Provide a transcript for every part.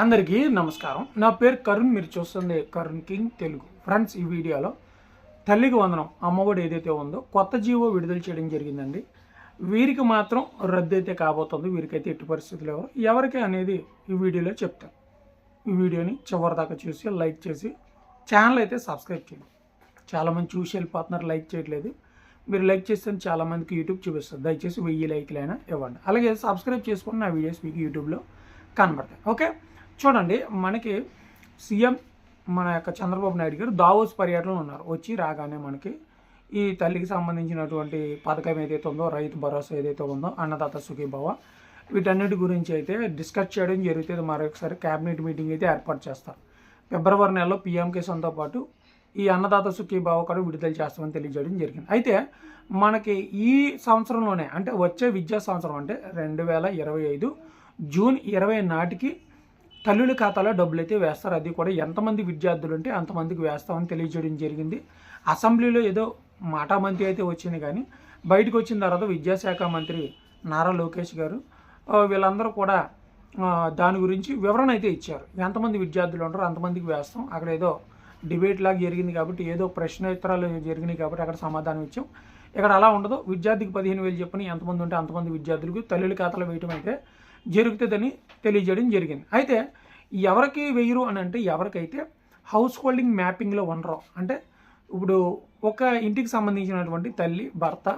అందరికీ నమస్కారం. నా పేరు కరుణ్ మీరు చూస్తుంది కరుణ్ కింగ్ తెలుగు. ఫ్రెండ్స్ ఈ వీడియోలో తల్లికి వందనం అమ్మఒడి ఏదైతే ఉందో కొత్త జీవో విడుదల చేయడం జరిగిందండి. వీరికి మాత్రం రద్దు అయితే కాబోతుంది. వీరికైతే ఎట్టి పరిస్థితులు ఎవరు ఎవరికి అనేది ఈ వీడియోలో చెప్తాను ఈ వీడియోని చివరి దాకా చూసి లైక్ చేసి ఛానల్ అయితే సబ్స్క్రైబ్ చేయండి. చాలామంది చూసి వెళ్ళిపోతున్నారు లైక్ చేయట్లేదు. మీరు లైక్ చేస్తే చాలామందికి యూట్యూబ్ చూపిస్తుంది. దయచేసి వెయ్యి లైక్లైనా ఇవ్వండి. అలాగే సబ్స్క్రైబ్ చేసుకుని నా వీడియోస్ మీకు యూట్యూబ్లో కనబడతాయి. ఓకే? చూడండి మనకి సీఎం మన యొక్క చంద్రబాబు నాయుడు గారు దావోస్ పర్యటనలో ఉన్నారు. వచ్చి రాగానే మనకి ఈ తల్లికి సంబంధించినటువంటి పథకం ఏదైతే ఉందో రైతు భరోసా ఏదైతే ఉందో అన్నదాత సుఖీభావ వీటన్నిటి గురించి అయితే డిస్కస్ చేయడం జరుగుతుంది. మరొకసారి క్యాబినెట్ మీటింగ్ అయితే ఏర్పాటు చేస్తారు. ఫిబ్రవరి నెలలో పీఎం కిసాన్తో పాటు ఈ అన్నదాత సుఖీభావ కూడా విడుదల చేస్తామని తెలియజేయడం జరిగింది. అయితే మనకి ఈ సంవత్సరంలోనే అంటే వచ్చే విద్యా సంవత్సరం అంటే రెండు వేల ఇరవై ఐదు జూన్ ఇరవై నాటికి తల్లుల ఖాతాలో డబ్బులు అయితే వేస్తారు. అది కూడా ఎంతమంది విద్యార్థులు ఉంటే అంతమందికి వేస్తామని తెలియజేయడం జరిగింది. అసెంబ్లీలో ఏదో మాటా మంత్రి అయితే వచ్చింది కానీ బయటకు వచ్చిన తర్వాత విద్యాశాఖ మంత్రి నారా లోకేష్ గారు వీళ్ళందరూ కూడా దాని గురించి వివరణ అయితే ఇచ్చారు. ఎంతమంది విద్యార్థులు ఉంటారో అంతమందికి వేస్తాం. అక్కడ ఏదో డిబేట్ లాగా జరిగింది కాబట్టి ఏదో ప్రశ్నోత్తరాలు జరిగినాయి కాబట్టి అక్కడ సమాధానం ఇచ్చాం. ఇక్కడ అలా ఉండదు. విద్యార్థికి పదిహేను వేలు చెప్పని ఎంతమంది ఉంటే అంతమంది విద్యార్థులకు తల్లుల ఖాతాలో వేయటం అయితే జరుగుతుందని తెలియజేయడం జరిగింది. అయితే ఎవరికి వేయరు అని అంటే ఎవరికైతే హౌస్ హోల్డింగ్ మ్యాపింగ్లో ఉండరు అంటే ఇప్పుడు ఒక ఇంటికి సంబంధించినటువంటి తల్లి భర్త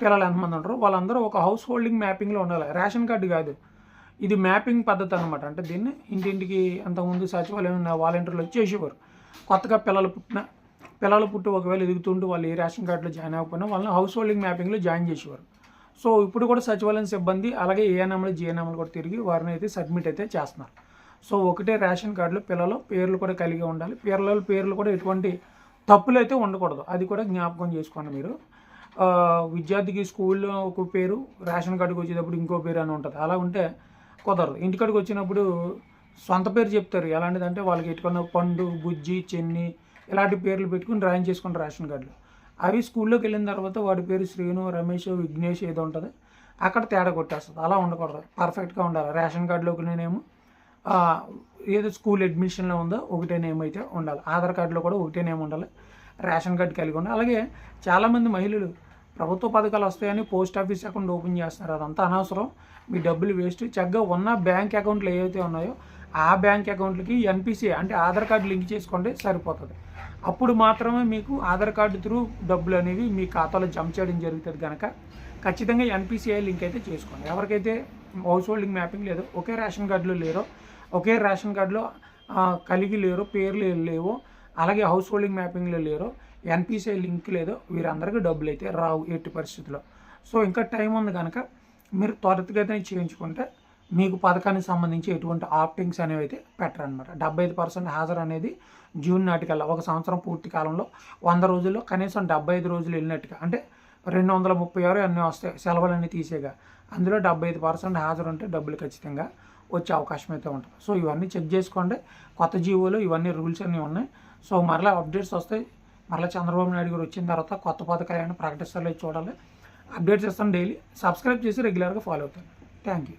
పిల్లలు ఎంతమంది ఉంటారో వాళ్ళందరూ ఒక హౌస్ హోల్డింగ్ మ్యాపింగ్లో ఉండాలి. రేషన్ కార్డు కాదు. ఇది మ్యాపింగ్ పద్ధతి అనమాట అంటే దీన్ని ఇంటింటికి అంతకుముందు సచివాలయం వాలంటీర్లు చేసేవారు. కొత్తగా పిల్లలు పుట్టిన పిల్లలు పుట్టి ఒకవేళ ఎదుగుతుంటూ వాళ్ళు ఏ రేషన్ కార్డులో జాయిన్ అవ్వకపోయినా వాళ్ళని హౌస్ హోల్డింగ్ మ్యాపింగ్లో జాయిన్ చేసేవారు. సో ఇప్పుడు కూడా సచివాలయం సిబ్బంది అలాగే ఏఎన్ఎంలు జిఎన్ఎంలు కూడా తిరిగి వారిని అయితే సబ్మిట్ అయితే చేస్తున్నారు. సో ఒకటే రేషన్ కార్డులో పిల్లలు పేర్లు కూడా కలిగి ఉండాలి. పిల్లల పేర్లు కూడా ఎటువంటి తప్పులు అయితే ఉండకూడదు. అది కూడా జ్ఞాపకం చేసుకోండి మీరు. విద్యార్థికి స్కూల్లో ఒక పేరు రేషన్ కార్డుకి వచ్చేటప్పుడు ఇంకో పేరు అని ఉంటుంది. అలా ఉంటే కుదరదు. ఇంటికాడికి వచ్చినప్పుడు సొంత పేరు చెప్తారు. ఎలాంటిదంటే వాళ్ళకి ఎట్టుకున్న పండు బుజ్జి చెన్ని ఇలాంటి పేర్లు పెట్టుకుని డ్రాయింగ్ చేసుకుని రేషన్ కార్డులు. అవి స్కూల్లోకి వెళ్ళిన తర్వాత వాడి పేరు శ్రీను రమేష్ విఘ్నేష్ ఏదో ఉంటుంది. అక్కడ తేడా కొట్టేస్తుంది. అలా ఉండకూడదు. పర్ఫెక్ట్గా ఉండాలి. రేషన్ కార్డులోకి నేనేమో ఏదో స్కూల్ అడ్మిషన్లో ఉందో ఒకటే నేమ్ అయితే ఉండాలి. ఆధార్ కార్డులో కూడా ఒకటే నేమ్ ఉండాలి. రేషన్ కార్డు కలిగి ఉండాలి. అలాగే చాలామంది మహిళలు ప్రభుత్వ పథకాలు వస్తాయని పోస్ట్ ఆఫీస్ అకౌంట్ ఓపెన్ చేస్తున్నారు. అదంతా అనవసరం. మీ డబ్బులు వేస్ట్. చక్కగా ఉన్న బ్యాంక్ అకౌంట్లు ఏవైతే ఉన్నాయో ఆ బ్యాంక్ అకౌంట్లకి ఎన్పిసి అంటే ఆధార్ కార్డు లింక్ చేసుకోండి సరిపోతుంది. అప్పుడు మాత్రమే మీకు ఆధార్ కార్డు త్రూ డబ్బులు అనేవి మీ ఖాతాలో జమ చేయడం జరుగుతుంది కనుక ఖచ్చితంగా ఎన్పిసిఐ లింక్ అయితే చేసుకోండి. ఎవరికైతే హౌస్ హోల్డింగ్ మ్యాపింగ్ లేదు. ఒకే రేషన్ కార్డులో లేరు. ఒకే రేషన్ కార్డులో కలిగి లేరు పేర్లు లేవు. అలాగే హౌస్ హోల్డింగ్ మ్యాపింగ్లో లేరు ఎన్పిసిఐ లింక్ లేదో. వీరందరికీ డబ్బులు అయితే రావు ఎట్టి పరిస్థితుల్లో సో ఇంకా టైం ఉంది కనుక మీరు త్వరితగతిన చేయించుకుంటే మీకు పథకానికి సంబంధించి ఎటువంటి ఆప్టింగ్స్ అనేవి అయితే పెట్టరనమాట డెబ్బై ఐదు పర్సెంట్ హాజరు అనేది జూన్ నాటికల్లా ఒక సంవత్సరం పూర్తి కాలంలో వంద రోజుల్లో కనీసం డెబ్బై ఐదు రోజులు వెళ్ళినట్టుగా. అంటే రెండు వందల ముప్పై ఆరు అన్నీ వస్తాయి. సెలవులన్నీ తీసేగా. అందులో డెబ్బై ఐదు పర్సెంట్ హాజరు ఉంటే డబ్బులు ఖచ్చితంగా వచ్చే అవకాశం అయితే ఉంటుంది. సో ఇవన్నీ చెక్ చేసుకోండి. కొత్త జీవోలు ఇవన్నీ రూల్స్ అన్నీ ఉన్నాయి. సో మరలా అప్డేట్స్ వస్తాయి. మరలా చంద్రబాబు నాయుడు గారు వచ్చిన తర్వాత కొత్త పథకాలు ఏమైనా ప్రకటిస్తారో చూడాలి. అప్డేట్స్ ఇస్తాను డైలీ. సబ్స్క్రైబ్ చేసి రెగ్యులర్గా ఫాలో అవుతాను. Thank you